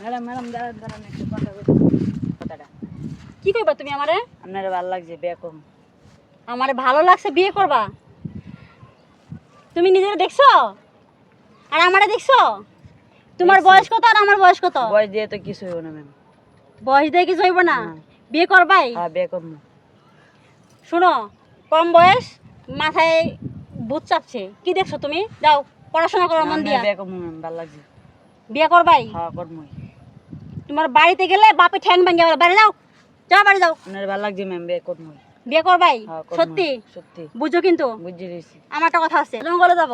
Madam madam দাঁড়ান দাঁড়ান একটু কথা বলি। কথাটা। কি করবা তুমি আমারে? আপনার ভালো লাগছে বিয়ে কম আমারে ভালো লাগছে বিয়ে করবা? তুমি নিজের দেখছ? আর আমারে দেখছ? তোমার বয়স কত আর আমার বয়স কত? বয়স দিয়ে তো কিছু হইব না ম্যাম। বয়স দিয়ে কিছু হইব না। বিয়ে করবাই? হ্যাঁ বিয়ে কম শোনো কম বয়স মাথায় ভূত চাপছে। কি দেখছ তুমি? যাও পড়াশোনা করো মন দিয়া। বিয়ে কম ম্যাম ভালো লাগছে। বিয়ে করবাই? হ্যাঁ করমই তোমার বাড়িতে গেলে বাপে ঠ্যাং ভাঙে বাড়ি যাও যাও বাড়ি যাও। আপনার ভালো লাগছে ম্যাম বিয়ে করমই বিয়ে করবাই? হ্যাঁ করমই। সত্যি? সত্যি। বুঝো কিন্তু। বুঝে দিয়েছি আমার একটা কথা আছে জঙ্গলে যাব।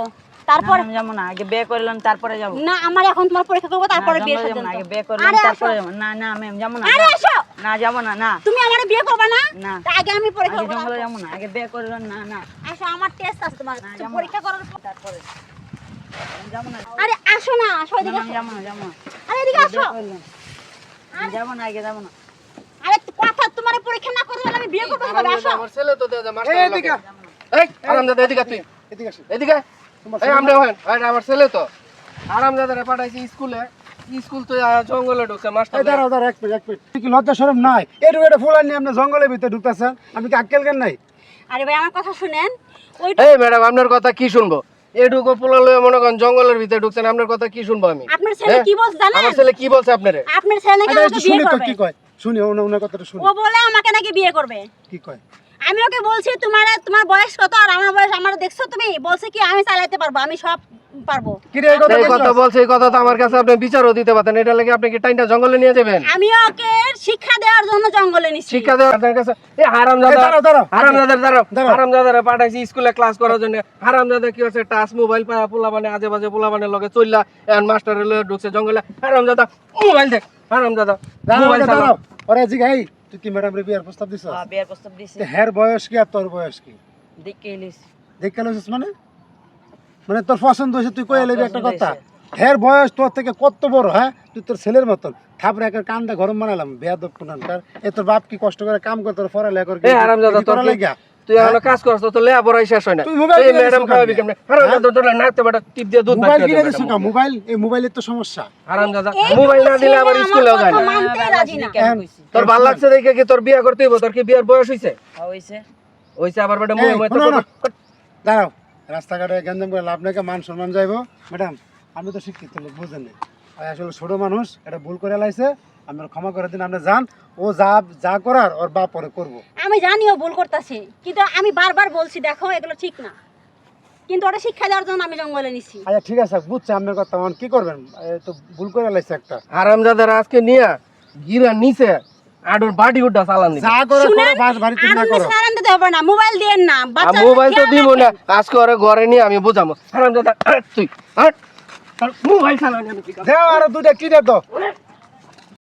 তারপর তারপর যাব না আগে বিয়ে করলাম তারপরে যাব। না আমার এখন তোমার পরীক্ষা করব তারপরে বিয়ে না, আগে বিয়ে করলাম তারপরে। যাব। না না ম্যাম যাব না আরে। এসো না যাব না না। তুমি আমার বিয়ে করবে না? না আগে আমি পরীক্ষা করব জঙ্গলে। যাব না আগে বিয়ে করলাম না না। আসো আমার টেস্ট আছে তোমার। তুমি পরীক্ষা করার পর- তারপরে। যাব না। আরে আসো না আসো এদিকে আসো। যাব না যাব না। আরে এদিকে আসো। যাব না আগে যাব না। আরে কথা তোমার পরীক্ষা না করতে হলে আমি বিয়ে করব? আসো। আমার ছেলে তো দে দে মাস্টার এই। এদিকে এই আরামদাদা এদিকে তুই। এদিকে আসো। এদিকে এই আমরা হন এই আমার ছেলে তো। আরামদাদারে পাঠাইছি স্কুলে। স্কুল তো জঙ্গলে ঢুকছে মাস্টার এই দাঁড়াও দাঁড়াও এক মিনিট এক মিনিট। কি লজ্জা শরম নাই? এটু এটা ফুল আনি আপনি জঙ্গলের ভিতরে ঢুকতেছেন। আমি কি আক্কেল কেন নাই? আরে ভাই আমার কথা শুনেন। ওই এই ম্যাডাম আপনার কথা কি শুনব? এটুকু পোলালে মনে করেন জঙ্গলের ভিতরে ঢুকছেন আপনার কথা কি শুনব আমি? আপনার ছেলে হ্যাঁ? কি বলছে জানেন? আমার ছেলে কি বলছে আপনারে? আপনার ছেলে নাকি আচ্ছা আমাকে একটু বিয়ে করবে। কি কয়? শুনি ওনার কথাটা শুনি। ও বলে আমাকে নাকি বিয়ে করবে। কি কয়? আমি ওকে বলছি তোমার তোমার বয়স কত? আর আমার বয়স আমার দেখছ তুমি? বলছে কি আমি চালাইতে পারব আমি সব পারব। এই কথা? বলছে এই কথা তো আমার কাছে আপনি বিচারও দিতে পারতেন। এটা লাগে আপনি কি টাইমটা জঙ্গলে নিয়ে যাবেন? আমি ওকে শিক্ষা দেওয়ার জন্য জঙ্গলে নিচ্ছি শিক্ষা দেওয়ার আপনার কাছে এই হারাম এই দাদা দাঁড়াও দাঁড়াও। হারাম দাদার দাঁড়াও। দাঁড়াও। হারাম দাদারে পাঠাইছি স্কুলে ক্লাস করার জন্য। হারাম দাদা কি হচ্ছে টাচ মোবাইল পায়া পোলা মানে আজে বাজে পোলা মানে লগে চললা এখন মাস্টার লয়ে ঢুকছে জঙ্গলে। হারাম দাদা মোবাইল দেখ হারাম দাদা দাঁড়াও মোবাইল দাঁড়াও, ওরে জি ভাই তুই কি ম্যাডাম রে বিয়ার প্রস্তাব দিছস? হ্যাঁ বিয়ের প্রস্তাব দিছি। হের বয়স কি আর তোর বয়স কি? দেখে এলিস দেখে লইছিস মানে? মানে তোর পছন্দ হয়েছে তুই কই হ্যাঁ, এলিবি একটা কথা। হের বয়স তোর থেকে কত বড় হ্যাঁ? তুই তোর ছেলের মতন। থাপরে একটা কান্দা গরম বানালাম বেয়াদব কোনানকার এ তোর বাপ কি কষ্ট করে কাম করে তোর পড়ালেখা করে এ হারাম দাদা তোর কি- লাগা তুই এখনও কাজ করছ তো লেয়া পড়াই শেষ হয় না। তুই মোবাইল ম্যাডাম খাওয়াবি কেমনে? কেমনে? হারাম দাদা তোর নাকতে বাটা টিপ দিয়ে দুধ মোবাইল কিনে দেবে না মোবাইল এই মোবাইলের তো সমস্যা। হারাম দাদা মোবাইল না দিলে আবার ছেলে স্কুলেও যায় না। মানতে রাজি না। কেন কইছি তোর ভালো লাগছে দেখে কি তোর বিয়া করতে হইব? তোর কি বিয়ার বয়স হইছে? হ্যাঁ হইছে। হইছে আবার বেটা এই, মই মই তো। দাঁড়াও। রাস্তাঘাটে গঞ্জাম করে লাভ নাকি মান সম্মান যাইবো। ম্যাডাম আমি তো শিক্ষিত লোক বুঝেন নি আসলে ছোট মানুষ এটা ভুল করে লাইছে। আমরা ক্ষমা করে দিন আপনি যান। ও যা যা করার ওর বাপ পরে করব। আমি জানিও ভুল করতেছি কিন্তু আমি বারবার বলছি দেখো এগুলো ঠিক না। কিন্তু ওটা শিক্ষা দেওয়ার জন্য আমি জঙ্গলে নিছি। আচ্ছা ঠিক আছে বুঝছি আপনার কথা। এখন কি করবেন? এ তো ভুল করে লাইছে একটা। হারামজাদার আজকে নিয়া গিরা নিচে আডুর বাড়ি উঠা চালান যা করো করো বাস বাড়িতে আর না করো। হবে না মোবাইল দিয়ে না বাচ্চা মোবাইল তো দিব না আজকে ওরে ঘরে নিয়ে আমি বোঝাবো হারামজাদা হাট তুই মোবাইল চালানি আমি কি দেও আরও দুইটা কি দে তো